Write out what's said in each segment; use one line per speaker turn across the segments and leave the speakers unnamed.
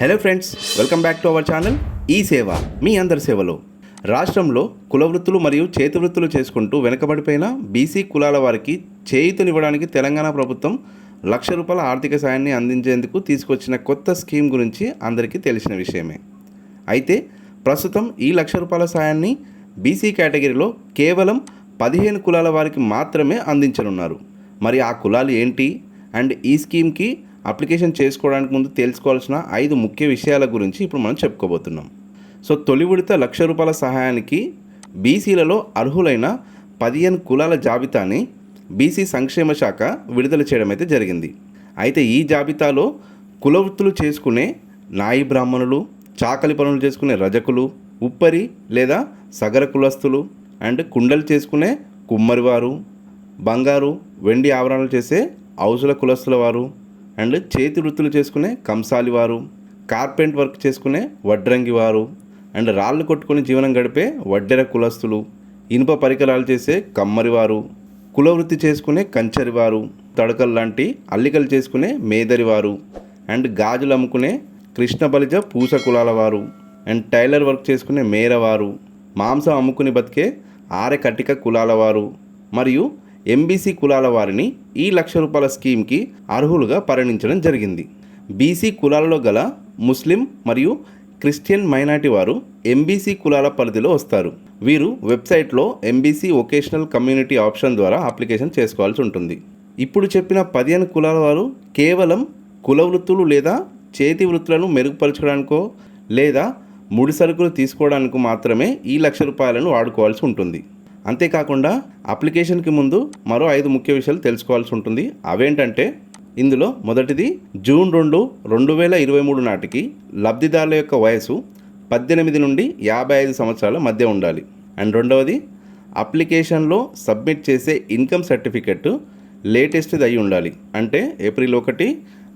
Hello friends welcome back to our channel ఈ సేవ మీ అందరి సేవలో. రాష్ట్రంలో కుల వృత్తులు మరియు చేతి వృత్తులు చేసుకుంటూ వెనుకబడిపోయిన బీసీ కులాల వారికి చేయుతనివ్వడానికి తెలంగాణ ప్రభుత్వం లక్ష రూపాయల ఆర్థిక సాయాన్ని అందించేందుకు తీసుకొచ్చిన కొత్త స్కీమ్ గురించి అందరికీ తెలిసిన విషయమే. అయితే ప్రస్తుతం ఈ లక్ష రూపాయల సాయాన్ని బీసీ కేటగిరీలో కేవలం పదిహేను కులాల వారికి మాత్రమే అందించనున్నారు. మరి ఆ కులాలు ఏంటి? అండ్ ఈ స్కీమ్కి అప్లికేషన్ చేసుకోవడానికి ముందు తెలుసుకోవాల్సిన ఐదు ముఖ్య విషయాల గురించి ఇప్పుడు మనం చెప్పుకోబోతున్నాం. సో తొలి విడత లక్ష రూపాయల సహాయానికి బీసీలలో అర్హులైన పదిహేను కులాల జాబితాని బీసీ సంక్షేమ శాఖ విడుదల చేయడం అయితే జరిగింది. అయితే ఈ జాబితాలో కులవృత్తులు చేసుకునే నాయి బ్రాహ్మణులు చాకలి పనులు చేసుకునే రజకులు ఉప్పరి లేదా సగర కులస్తులు అండ్ కుండలు చేసుకునే కుమ్మరివారు బంగారు వెండి ఆవరణలు చేసే ఔషధ కులస్తుల వారు అండ్ చేతి వృత్తులు చేసుకునే కంసాలి వారు కార్పెంట్ వర్క్ చేసుకునే వడ్రంగి వారు అండ్ రాళ్ళు కొట్టుకుని జీవనం గడిపే వడ్డెర కులస్తులు ఇనుప పరికరాలు చేసే కమ్మరి వారు కుల వృత్తి చేసుకునే కంచరి వారు తడకలు లాంటి అల్లికలు చేసుకునే మేదరి వారు అండ్ గాజులు అమ్ముకునే కృష్ణ బలిజ పూస కులాల వారు అండ్ టైలర్ వర్క్ చేసుకునే మేరవారు మాంసం అమ్ముకుని బతికే ఆరె కట్టిక కులాల వారు మరియు ఎంబీసీ కులాల వారిని ఈ లక్ష రూపాయల స్కీమ్కి అర్హులుగా పరిగణించడం జరిగింది. బీసీ కులాలలో గల ముస్లిం మరియు క్రిస్టియన్ మైనార్టీ వారు ఎంబీసీ కులాల పరిధిలో వస్తారు. వీరు వెబ్సైట్లో ఎంబీసీ వొకేషనల్ కమ్యూనిటీ ఆప్షన్ ద్వారా అప్లికేషన్ చేసుకోవాల్సి ఉంటుంది. ఇప్పుడు చెప్పిన పదిహేను కులాల వారు కేవలం కుల వృత్తులు లేదా చేతి వృత్తులను మెరుగుపరచడానికో లేదా ముడి సరుకులు తీసుకోవడానికి మాత్రమే ఈ లక్ష రూపాయలను వాడుకోవాల్సి ఉంటుంది. అంతేకాకుండా అప్లికేషన్కి ముందు మరో ఐదు ముఖ్య విషయాలు తెలుసుకోవాల్సి ఉంటుంది. అవేంటంటే ఇందులో మొదటిది జూన్ రెండు రెండు వేల ఇరవై మూడు నాటికి లబ్ధిదారుల యొక్క వయసు పద్దెనిమిది నుండి యాభై ఐదు సంవత్సరాల మధ్య ఉండాలి. అండ్ రెండవది అప్లికేషన్లో సబ్మిట్ చేసే ఇన్కమ్ సర్టిఫికెట్ లేటెస్ట్ది అయి ఉండాలి. అంటే ఏప్రిల్ ఒకటి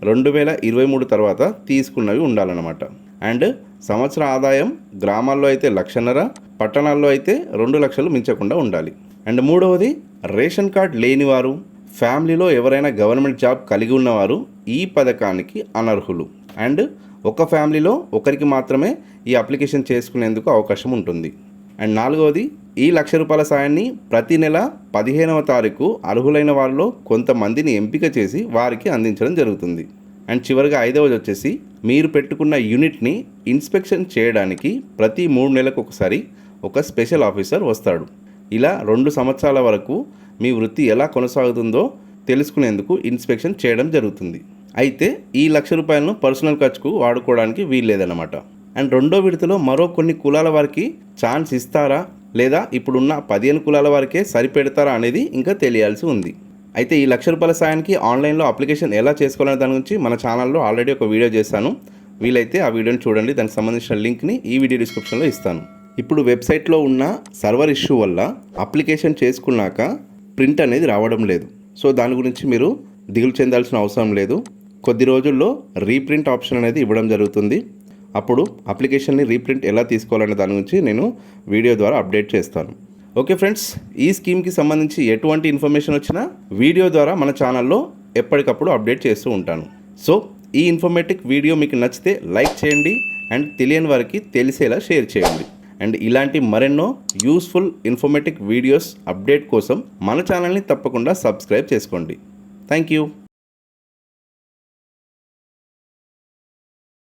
రెండు వేల ఇరవై మూడు తర్వాత తీసుకున్నవి ఉండాలన్నమాట. అండ్ సంవత్సర ఆదాయం గ్రామాల్లో అయితే లక్షన్నర పట్టణాల్లో అయితే రెండు లక్షలు మించకుండా ఉండాలి. అండ్ మూడవది రేషన్ కార్డ్ లేనివారు ఫ్యామిలీలో ఎవరైనా గవర్నమెంట్ జాబ్ కలిగి ఉన్నవారు ఈ పథకానికి అనర్హులు. అండ్ ఒక ఫ్యామిలీలో ఒకరికి మాత్రమే ఈ అప్లికేషన్ చేసుకునేందుకు అవకాశం ఉంటుంది. అండ్ నాలుగవది ఈ లక్ష రూపాయల సాయాన్ని ప్రతి నెల పదిహేనవ తారీఖు అర్హులైన వారిలో కొంతమందిని ఎంపిక చేసి వారికి అందించడం జరుగుతుంది. అండ్ చివరిగా ఐదవది వచ్చేసి మీరు పెట్టుకున్న యూనిట్ని ఇన్స్పెక్షన్ చేయడానికి ప్రతి మూడు నెలలకు ఒకసారి ఒక స్పెషల్ ఆఫీసర్ వస్తాడు. ఇలా రెండు సంవత్సరాల వరకు మీ వృత్తి ఎలా కొనసాగుతుందో తెలుసుకునేందుకు ఇన్స్పెక్షన్ చేయడం జరుగుతుంది. అయితే ఈ లక్ష రూపాయలను పర్సనల్ ఖర్చుకు వాడుకోవడానికి వీల్లేదన్నమాట. అండ్ రెండో విడతలో మరో కొన్ని కులాల వారికి ఛాన్స్ ఇస్తారా? లేదా ఇప్పుడున్న పదిహేను కులాల వారికే సరిపెడతారా అనేది ఇంకా తెలియాల్సి ఉంది. అయితే ఈ లక్ష రూపాయల సాయానికి ఆన్లైన్లో అప్లికేషన్ ఎలా చేసుకోవాలనే దాని గురించి మన ఛానల్లో ఆల్రెడీ ఒక వీడియో చేశాను. వీలైతే ఆ వీడియోని చూడండి. దానికి సంబంధించిన లింక్ని ఈ వీడియో డిస్క్రిప్షన్లో ఇస్తాను. ఇప్పుడు వెబ్సైట్లో ఉన్న సర్వర్ ఇష్యూ వల్ల అప్లికేషన్ చేసుకున్నాక ప్రింట్ అనేది రావడం లేదు. సో దాని గురించి మీరు దిగులు చెందాల్సిన అవసరం లేదు. కొద్ది రోజుల్లో రీప్రింట్ ఆప్షన్ అనేది ఇవ్వడం జరుగుతుంది. అప్పుడు అప్లికేషన్ని రీప్రింట్ ఎలా తీసుకోవాలనే దాని గురించి నేను వీడియో ద్వారా అప్డేట్ చేస్తాను. ఓకే ఫ్రెండ్స్ ఈ స్కీమ్కి సంబంధించి ఎటువంటి ఇన్ఫర్మేషన్ వచ్చినా వీడియో ద్వారా మన ఛానల్లో ఎప్పటికప్పుడు అప్డేట్ చేస్తూ ఉంటాను. సో ఈ ఇన్ఫర్మేటివ్ వీడియో మీకు నచ్చితే లైక్ చేయండి అండ్ తెలియని వారికి తెలిసేలా షేర్ చేయండి. అండ్ ఇలాంటి మరెన్నో యూస్ఫుల్ ఇన్ఫర్మేటివ్ వీడియోస్ అప్డేట్ కోసం మన ఛానల్ని తప్పకుండా సబ్స్క్రైబ్ చేసుకోండి. Thank you.